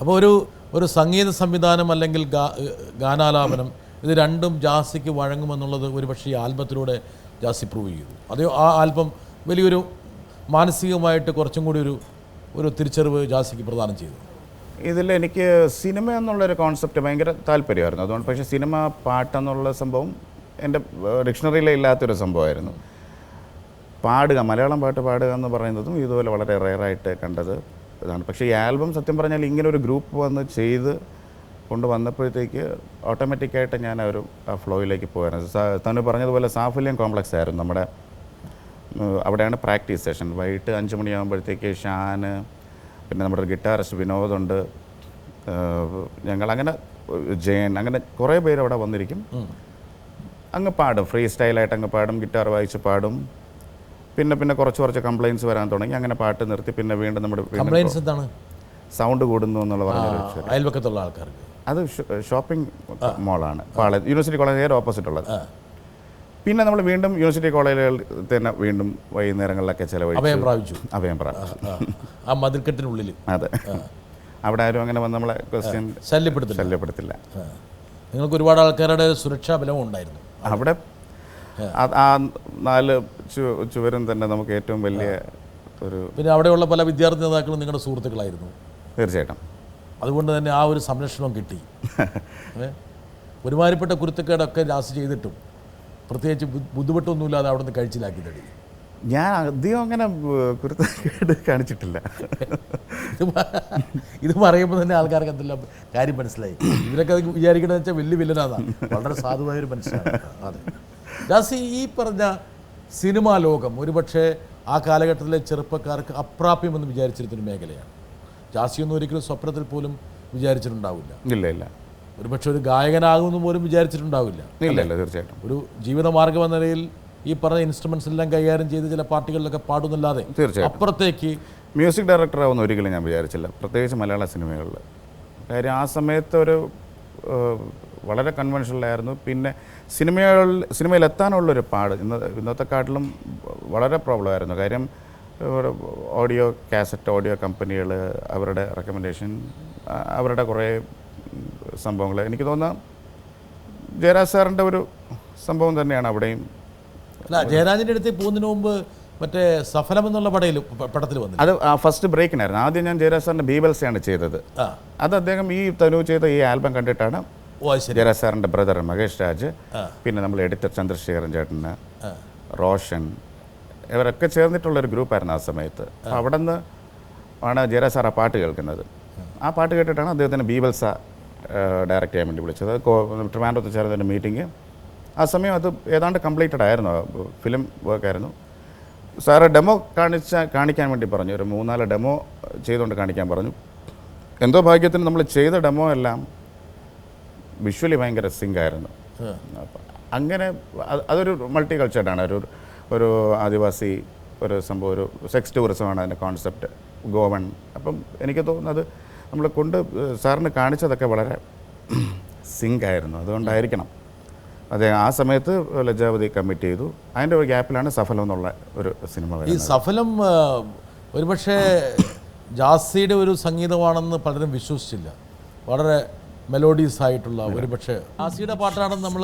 അപ്പോൾ ഒരു ഒരു സംഗീത സംവിധാനം അല്ലെങ്കിൽ ഗാനാലാപനം ഇത് രണ്ടും ജാസിക്ക് വഴങ്ങുമെന്നുള്ളത് ഒരുപക്ഷെ ഈ ആൽബത്തിലൂടെ ജാസി പ്രൂവ് ചെയ്തു. അതേ ആ ആൽബം വലിയൊരു മാനസികമായിട്ട് കുറച്ചും കൂടി ഒരു ഒരു തിരിച്ചറിവ് ജാസിക്ക് പ്രദാനം ചെയ്തു. ഇതിൽ എനിക്ക് സിനിമ എന്നുള്ളൊരു കോൺസെപ്റ്റ് ഭയങ്കര താല്പര്യമായിരുന്നു. അതുകൊണ്ട് പക്ഷേ സിനിമ പാട്ടെന്നുള്ള സംഭവം എന്റെ ഡിക്ഷണറിയിലെ ഇല്ലാത്തൊരു സംഭവമായിരുന്നു. പാടുക മലയാളം പാട്ട് പാടുക എന്ന് പറയുന്നതും ഇതുപോലെ വളരെ റെയറായിട്ട് കണ്ടത് ഇതാണ്. പക്ഷേ ഈ ആൽബം സത്യം പറഞ്ഞാൽ ഇങ്ങനെ ഒരു ഗ്രൂപ്പ് വന്ന് ചെയ്ത് കൊണ്ട് വന്നപ്പോഴത്തേക്ക് ഓട്ടോമാറ്റിക്കായിട്ട് ഞാൻ ആ ഒരു ആ ഫ്ലോയിലേക്ക് പോയായിരുന്നു തന്നെ തനു പറഞ്ഞതുപോലെ സാഫല്യം കോംപ്ലക്സ് ആയിരുന്നു നമ്മുടെ അവിടെയാണ് പ്രാക്ടീസ് സെഷൻ. വൈകിട്ട് അഞ്ച് മണിയാകുമ്പോഴത്തേക്ക് ഷാൻ പിന്നെ നമ്മുടെ ഗിറ്റാറിസ്റ്റ് വിനോദുണ്ട് ഞങ്ങൾ അങ്ങനെ ജയൻ അങ്ങനെ കുറേ പേര് അവിടെ വന്നിരിക്കും. അങ്ങ് പാടും ഫ്രീ സ്റ്റൈലായിട്ട് അങ്ങ് പാടും ഗിറ്റാർ വായിച്ച് പാടും. പിന്നെ പിന്നെ കുറച്ച് കുറച്ച് കംപ്ലൈൻസ് വരാൻ തുടങ്ങി. അങ്ങനെ പാട്ട് നിർത്തി പിന്നെ വീണ്ടും നമ്മുടെ കംപ്ലൈൻസ് എന്താണ്? സൗണ്ട് കൂടുന്നു എന്നുള്ള പറഞ്ഞു അയൽവക്കത്തുള്ള ആൾക്കാർക്ക്. അത് ഷോപ്പിംഗ് മോളാണ് കോളേജ് യൂണിവേഴ്സിറ്റി കോളേജ് നേരെ ഓപ്പോസിറ്റ് ഉള്ളത്. പിന്നെ നമ്മൾ വീണ്ടും യൂണിവേഴ്സിറ്റി കോളേജുകളിൽ തന്നെ വീണ്ടും വൈകുന്നേരങ്ങളിലൊക്കെ അഭയം ചിലവഴിച്ചു പ്രാപിച്ചു. അഭയം പ്രാപിച്ചു. ആ, ആ മതിൽക്കെട്ടിനുള്ളിൽ അതെ. അവിടെ ആരും അങ്ങനെ വന്ന് നമ്മളെ ക്വസ്റ്റ്യൻ ശല്യപ്പെടുത്തില്ല. ശല്യപ്പെടുത്തില്ല. നിങ്ങൾക്ക് ഒരുപാട് ആൾക്കാരുടെ സുരക്ഷാ ബലവും ഉണ്ടായിരുന്നു. അവിടെ ആ- നാല് ചുവരും തന്നെ നമുക്ക് ഏറ്റവും വലിയ ഒരു പിന്നെ അവിടെയുള്ള പല വിദ്യാർത്ഥി നേതാക്കളും നിങ്ങളുടെ സുഹൃത്തുക്കളായിരുന്നു. തീർച്ചയായിട്ടും. അതുകൊണ്ട് തന്നെ ആ ഒരു സംരക്ഷണം കിട്ടി? ഒരുമാതിരിപ്പെട്ട കുരുത്തക്കേടൊക്കെ ജാസ് ചെയ്തിട്ടും പ്രത്യേകിച്ച് ബുദ്ധിമുട്ടൊന്നുമില്ലാതെ അവിടെ നിന്ന് കഴിച്ചിലാക്കി തടി. ഞാൻ അധികം അങ്ങനെ കുരുത്തക്കേട് കാണിച്ചിട്ടില്ല. ഇത് പറയുമ്പോൾ തന്നെ ആൾക്കാർക്ക് എന്തെല്ലാം കാര്യം മനസ്സിലായി. ഇവരൊക്കെ വിചാരിക്കണമെന്ന് വെച്ചാൽ വലിയ വില്ലനാണ് വളരെ സാധുവായ ഒരു മനുഷ്യനാണ്. അതെ. ജാസി ഈ പറഞ്ഞ സിനിമാ ലോകം ഒരുപക്ഷെ ആ കാലഘട്ടത്തിലെ ചെറുപ്പക്കാർക്ക് അപ്രാപ്യമെന്ന് വിചാരിച്ചിരുന്നൊരു മേഖലയാണ്. ജാസിയൊന്നും ഒരിക്കലും സ്വപ്നത്തിൽ പോലും വിചാരിച്ചിട്ടുണ്ടാവില്ല. ഇല്ല ഇല്ല. ഒരുപക്ഷെ ഒരു ഗായകനാകുമെന്ന് പോലും വിചാരിച്ചിട്ടുണ്ടാവില്ല. ഇല്ല ഇല്ല തീർച്ചയായിട്ടും. ഒരു ജീവിതമാർഗം എന്ന നിലയിൽ ഈ പറഞ്ഞ ഇൻസ്ട്രുമെന്റ്സ് എല്ലാം കൈകാര്യം ചെയ്ത് ചില പാർട്ടികളിലൊക്കെ പാടുന്നല്ലാതെ തീർച്ചയായും അപ്പുറത്തേക്ക് മ്യൂസിക് ഡയറക്ടർ ആവുന്ന ഒരിക്കലും ഞാൻ വിചാരിച്ചില്ല. പ്രത്യേകിച്ച് മലയാള സിനിമകളിൽ കാര്യം ആ സമയത്ത് ഒരു വളരെ കൺവെൻഷനലായിരുന്നു പിന്നെ സിനിമകൾ സിനിമയിൽ എത്താനുള്ളൊരു പാട് ഇന്ന് ഇന്നത്തെ കാട്ടിലും വളരെ പ്രോബ്ലം ആയിരുന്നു കാര്യം ഓഡിയോ കാസറ്റ് ഓഡിയോ കമ്പനികൾ അവരുടെ റെക്കമെൻഡേഷൻ അവരുടെ കുറേ സംഭവങ്ങൾ എനിക്ക് തോന്നുന്ന ജയരാജ് സാറിന്റെ ഒരു സംഭവം തന്നെയാണ് അവിടെയും. അല്ല ജയരാജിന്റെ അടുത്ത് പോകുന്നതിന് മുമ്പ് മറ്റേ സഫലം എന്നുള്ള പടയിൽ പടത്തിൽ വന്നു അത് ആ ഫസ്റ്റ് ബ്രേക്കിനായിരുന്നു ആദ്യം ഞാൻ ജയരാജ് സാറിന്റെ ബീബൽസയാണ് ചെയ്തത്. അത് അദ്ദേഹം ഈ തനു ചെയ്ത ഈ ആൽബം കണ്ടിട്ടാണ് സാറിന്റെ ബ്രദർ മഹേഷ് രാജ് പിന്നെ നമ്മൾ എഡിറ്റർ ചന്ദ്രശേഖരൻ ചേട്ടന്. റോഷൻ ഇവരൊക്കെ ചേർന്നിട്ടുള്ളൊരു ഗ്രൂപ്പായിരുന്നു ആ സമയത്ത്. അവിടെ നിന്ന് ആണ് ജയരാജ് സാർ ആ പാട്ട് കേൾക്കുന്നത്. ആ. പാട്ട് കേട്ടിട്ടാണ് അദ്ദേഹത്തിന് ബീബൽസ ഡയറക്റ്റ് ചെയ്യാൻ വേണ്ടി വിളിച്ചത്. ട്രിവാൻഡ്രത്ത് ചേർന്നതിന്റെ മീറ്റിംഗ്. ആ സമയം അത് ഏതാണ്ട് കംപ്ലീറ്റഡ് ആയിരുന്നു. ഫിലിം വർക്കായിരുന്നു സാറ് ഡെമോ കാണിച്ച കാണിക്കാൻ വേണ്ടി പറഞ്ഞു. ഒരു മൂന്നാൽ ഡെമോ ചെയ്തുകൊണ്ട് കാണിക്കാൻ പറഞ്ഞു. എന്തോ ഭാഗ്യത്തിന് നമ്മൾ ചെയ്ത ഡെമോ എല്ലാം വിഷ്വലി ഭയങ്കര ആയിരുന്നു. അപ്പം അങ്ങനെ അതൊരു മൾട്ടി കൾച്ചർഡാണ് ഒരു ഒരു ആദിവാസി ഒരു സംഭവം ഒരു സെക്സ് ടൂറിസമാണ് അതിന്റെ കോൺസെപ്റ്റ് ഗോവൺ അപ്പം എനിക്ക് തോന്നുന്നത് നമ്മൾ കൊണ്ട് സാറിന് കാണിച്ചതൊക്കെ വളരെ സിങ്ക് ആയിരുന്നു. അതുകൊണ്ടായിരിക്കണം. അതെ ആ സമയത്ത് ലജാവതി കമ്മിറ്റ് ചെയ്തു. അതിന്റെ ഒരു ഗ്യാപ്പിലാണ് സഫലം എന്നുള്ള ഒരു സിനിമ ഈ സഫലം ഒരുപക്ഷെ ജാസിയുടെ ഒരു സംഗീതമാണെന്ന് പലരും വിശ്വസിച്ചില്ല. വളരെ മെലോഡീസ് ആയിട്ടുള്ള ഒരു പക്ഷേ ഹാസിയുടെ പാട്ടാണെന്ന് നമ്മൾ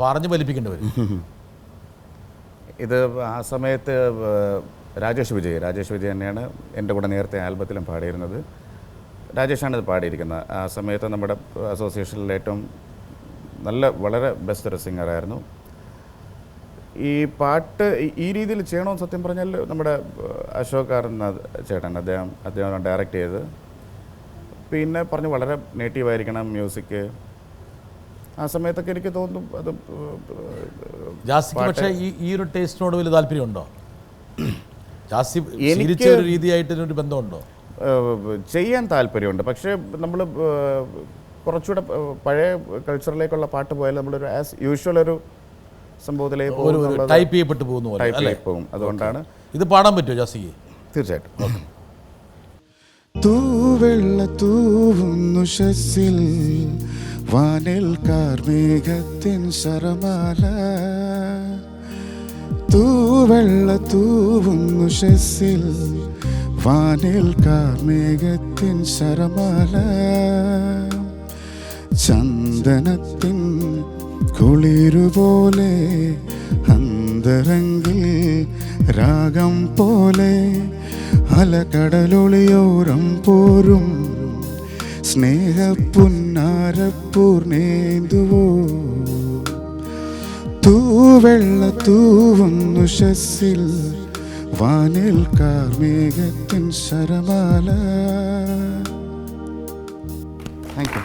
പറഞ്ഞു ഫലിപ്പിക്കേണ്ടി വരും. ഇത് ആ സമയത്ത് രാജേഷ് വിജയ്. രാജേഷ് വിജയ് തന്നെയാണ് എന്റെ കൂടെ നേരത്തെ ആൽബത്തിലും പാടിയിരുന്നത്. രാജേഷാണ് ഇത് പാടിയിരിക്കുന്നത്. ആ സമയത്ത് നമ്മുടെ അസോസിയേഷനിൽ ഏറ്റവും നല്ല വളരെ ബെസ്റ്റ് ഒരു സിംഗറായിരുന്നു ഈ പാട്ട് ഈ- രീതിയിൽ ചെയ്യണമെന്ന് സത്യം പറഞ്ഞാൽ നമ്മുടെ അശോക് ആർ എന്ന ചേട്ടൻ അദ്ദേഹം അദ്ദേഹം ഡയറക്റ്റ് ചെയ്ത് പിന്നെ പറഞ്ഞു വളരെ നേറ്റീവായിരിക്കണം മ്യൂസിക് ആ സമയത്തൊക്കെ എനിക്ക് തോന്നും അത് ജാസിക്ക് പക്ഷേ ഈ ഈ ഒരു ടേസ്റ്റിനോട് വലിയ താല്പര്യമുണ്ടോ? ജാസി എനിക്ക് ഒരു രീതിയായിട്ട് ഒരു ബന്ധമുണ്ടോ? ചെയ്യാൻ താല്പര്യമുണ്ട്. പക്ഷേ നമ്മൾ കുറച്ചുകൂടെ പഴയ കൾച്ചറിലേക്കുള്ള പാട്ട് പോയാൽ നമ്മളൊരു ആസ് യൂഷ്വൽ ഒരു സംഭവത്തിലേക്ക് പോകും ടൈപ്പ് ചെയ്യപ്പെട്ടു പോകുന്ന പോകും. അതുകൊണ്ടാണ് ഇത് പാടാൻ പറ്റുമോ ജാസിക്ക്? തീർച്ചയായിട്ടും. തൂവെള്ള തൂവുന്നു ശസിൽ വാനിൽ കാർമേഘത്തിൻ ശരമാല തൂവെള്ള തൂവുന്നു ഷസിൽ വാനിൽ കാർമേഘത്തിൻ ശരമാല ചന്ദനത്തിൻ കുളിരുപോലെ അന്തരങ്കിൽ രാഗം പോലെ അലകടലൊളിയോരം പോരും. സ്നേഹപ്പുന്നാരപ്പൂർണേന്തുവോ തൂവെള്ള തൂവുന്നു ശസ്സിൽ വാനിൽ കാർമേഘത്തിൻ ശരമാല. Thank you